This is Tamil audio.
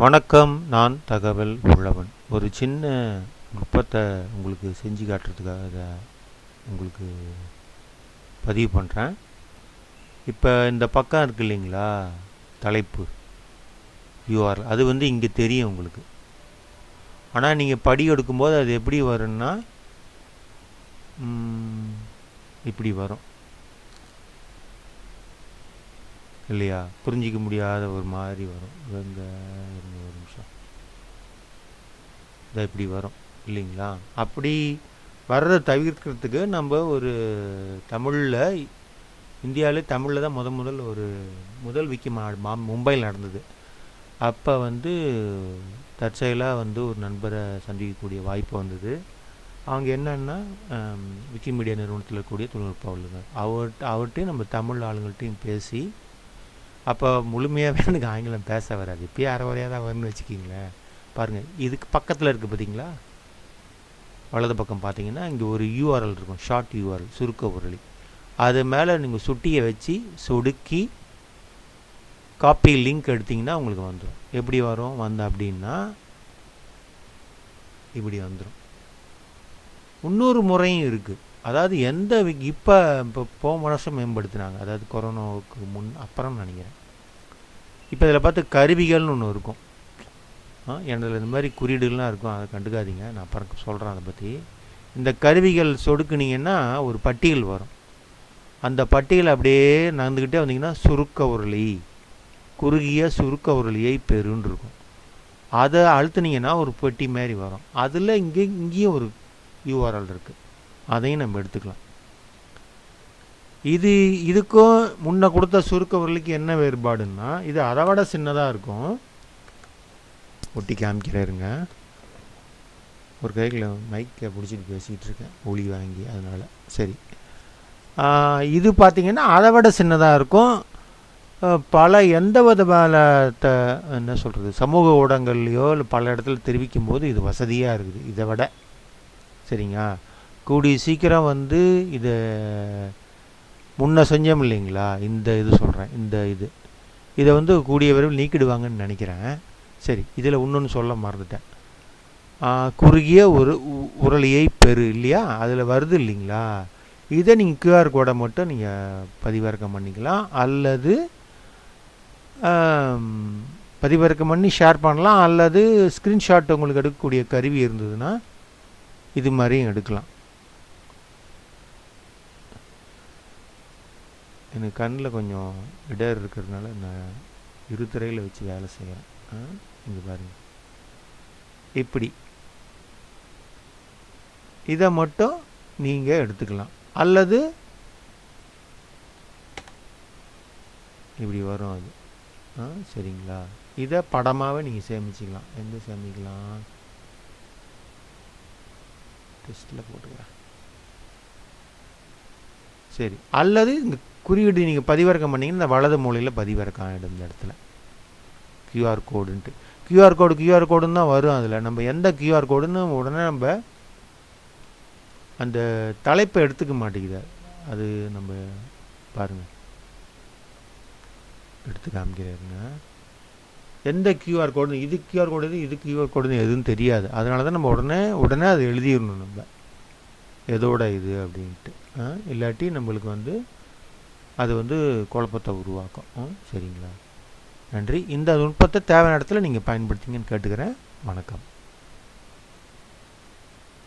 வணக்கம் நான் தகவல் உள்ளவன். ஒரு சின்ன நுட்பத்தை உங்களுக்கு செஞ்சு காட்டுறதுக்காக இதை உங்களுக்கு பதிவு பண்ணுறேன் இப்போ இந்த பக்கம் இருக்கு இல்லைங்களா? தலைப்பு. யூஆர் அது வந்து இங்கே தெரியும் உங்களுக்கு. ஆனால் நீங்கள் படி எடுக்கும்போது அது எப்படி வரும்னா இப்படி வரும். இல்லையா? புரிஞ்சிக்க முடியாத ஒரு மாதிரி வரும். இங்க இருங்க ஒரு நிமிஷம். இதை இப்படி வரும் இல்லைங்களா? அப்படி வர்றதை தவிர்க்கிறதுக்கு நம்ம ஒரு தமிழில் இந்தியாவிலே தமிழில் தான் முத முதல் ஒரு முதல் விக்கி மா மும்பையில் நடந்தது. அப்போ வந்து தற்செயலாக வந்து ஒரு நண்பரை சந்திக்கக்கூடிய வாய்ப்பு வந்தது. அவங்க என்னென்னா விக்கிமீடியா நிறுவனத்தில் இருக்கக்கூடிய தொழில்நுட்ப வல்லுநர் அவர்கிட்ட அவர்கிட்டையும் நம்ம தமிழ் ஆளுங்கள்ட்டையும் பேசி அப்போ முழுமையாகவே எனக்கு ஆங்கிலம் பேச வராது. இப்பயே அரை வரையாக தான் வரும்னு வச்சுக்கிங்களேன். பாருங்கள் இதுக்கு பக்கத்தில் இருக்குது பார்த்தீங்களா வலது பக்கம் பார்த்தீங்கன்னா இங்கே ஒரு யூஆர்எல் இருக்கும். ஷார்ட் யூஆர்எல் சுருக்க உருளி அது மேலே நீங்கள் சுட்டியை வச்சு சொடுக்கி காப்பி லிங்க் எடுத்தீங்கன்னா உங்களுக்கு வந்துடும் எப்படி வரும்? வந்து அப்படின்னா இப்படி வந்துடும் இன்னொரு முறையும் இருக்குது அதாவது எந்த இப்போ இப்போ போன வருஷம் மேம்படுத்தினாங்க. அதாவது கொரோனாவுக்கு முன் அப்புறம் நினைக்கிறேன். இப்போ இதில் பார்த்து கருவிகள்னு ஒன்று இருக்கும். எனதில் என்னதில் இந்த மாதிரி குறியீடுகள்லாம் இருக்கும். அதை கண்டுக்காதீங்க. நான் அப்புறம் சொல்கிறேன் அதை பற்றி இந்த கருவிகள் சொடுக்குனீங்கன்னா ஒரு பட்டியல் வரும். அந்த பட்டியல் அப்படியே நடந்துக்கிட்டே வந்தீங்கன்னா சுருக்க உருளி குறுகிய சுருக்க உருளியை பெருன்னு இருக்கும். அதை அழுத்துனீங்கன்னா ஒரு பெட்டி மாதிரி வரும். அதில் இங்கே இங்கேயும் ஒரு யூஆர்எல் இருக்குது அதையும் நம்ம எடுத்துக்கலாம். இது இதுக்கும் முன்ன கொடுத்த சுருக்க உருளைக்கு என்ன வேறுபாடுன்னா இது அதை விட சின்னதாக இருக்கும். ஒட்டி காமிக்கிறாருங்க. ஒரு கையில் மைக்கை பிடிச்சிட்டு பேசிகிட்டு இருக்கேன் ஒளி வாங்கி அதனால். சரி. இது பார்த்திங்கன்னா அதை விட சின்னதாக இருக்கும் பல எந்த விதமான த என்ன சொல்கிறது சமூக ஊடகங்கள்லையோ இல்லை பல இடத்துல தெரிவிக்கும் போது இது வசதியாக இருக்குது. இதை விட. சரிங்களா? கூடிய சீக்கிரம் வந்து இதை முன்ன செஞ்சோம் இல்லைங்களா? இந்த இது சொல்கிறேன் இந்த இது. இதை வந்து கூடிய விரைவில் நீக்கிடுவாங்கன்னு நினைக்கிறேன். சரி இதில் இன்னொன்று சொல்ல மறந்துட்டேன். குறுகிய ஒரு உ- பெரு பெறு இல்லையா? அதில் வருது இல்லைங்களா? இதை நீங்கள் கியூஆர் கோடை மட்டும் நீங்கள் பதிவிறக்கம் பண்ணிக்கலாம். அல்லது பதிவிறக்கம் பண்ணி ஷேர் பண்ணலாம். அல்லது ஸ்க்ரீன்ஷாட் உங்களுக்கு எடுக்கக்கூடிய கருவி இருந்ததுன்னா இது மாதிரியும் எடுக்கலாம். எனக்கு கண்ணில் கொஞ்சம் இடர் இருக்கிறதுனால நான் இருத்திரையில் வச்சு வேலை செய்கிறேன் இங்கே பாருங்கள் இப்படி. இதை மட்டும் நீங்கள் எடுத்துக்கலாம். அல்லது இப்படி வரும் அது. ஆ சரிங்களா? இதை படமாகவே நீங்கள் சேமிச்சிக்கலாம். எந்த சேமிக்கலாம்? டெஸ்ட்டில் போட்டுக்கிறேன். சரி. அல்லது இந்த குறியீடு நீங்கள் பதிவிறக்கம் பண்ணீங்கன்னா இந்த வலது மூலையில் பதிவிறக்கம் ஆகிடும் இந்த இடத்துல. கியூஆர் கோடுன்ட்டு. கியூஆர் கோடு கியூஆர் கோடுன்னு தான் வரும் அதில். நம்ம எந்த கியூஆர் கோடுன்னு உடனே நம்ம அந்த தலைப்பை எடுத்துக்க மாட்டேங்குது. அது நம்ம பாருங்கள் எடுத்து காமிக்கிறாருங்க. எந்த கியூஆர் கோடு இது கியூஆர் கோடு எது இது கியூஆர் கோடுன்னு எதுவும் தெரியாது. அதனால தான் நம்ம உடனே உடனே அதை எழுதிடணும் நம்ம. எதோட இது அப்படின்ட்டு. இல்லாட்டி நம்மளுக்கு வந்து அது வந்து குழப்பத்தை உருவாக்கும். ஆ, சரிங்களா? நன்றி. இந்த நுட்பத்தை தேவையான இடத்துல நீங்கள் பயன்படுத்திங்கன்னு கேட்டுக்கிறேன். வணக்கம்.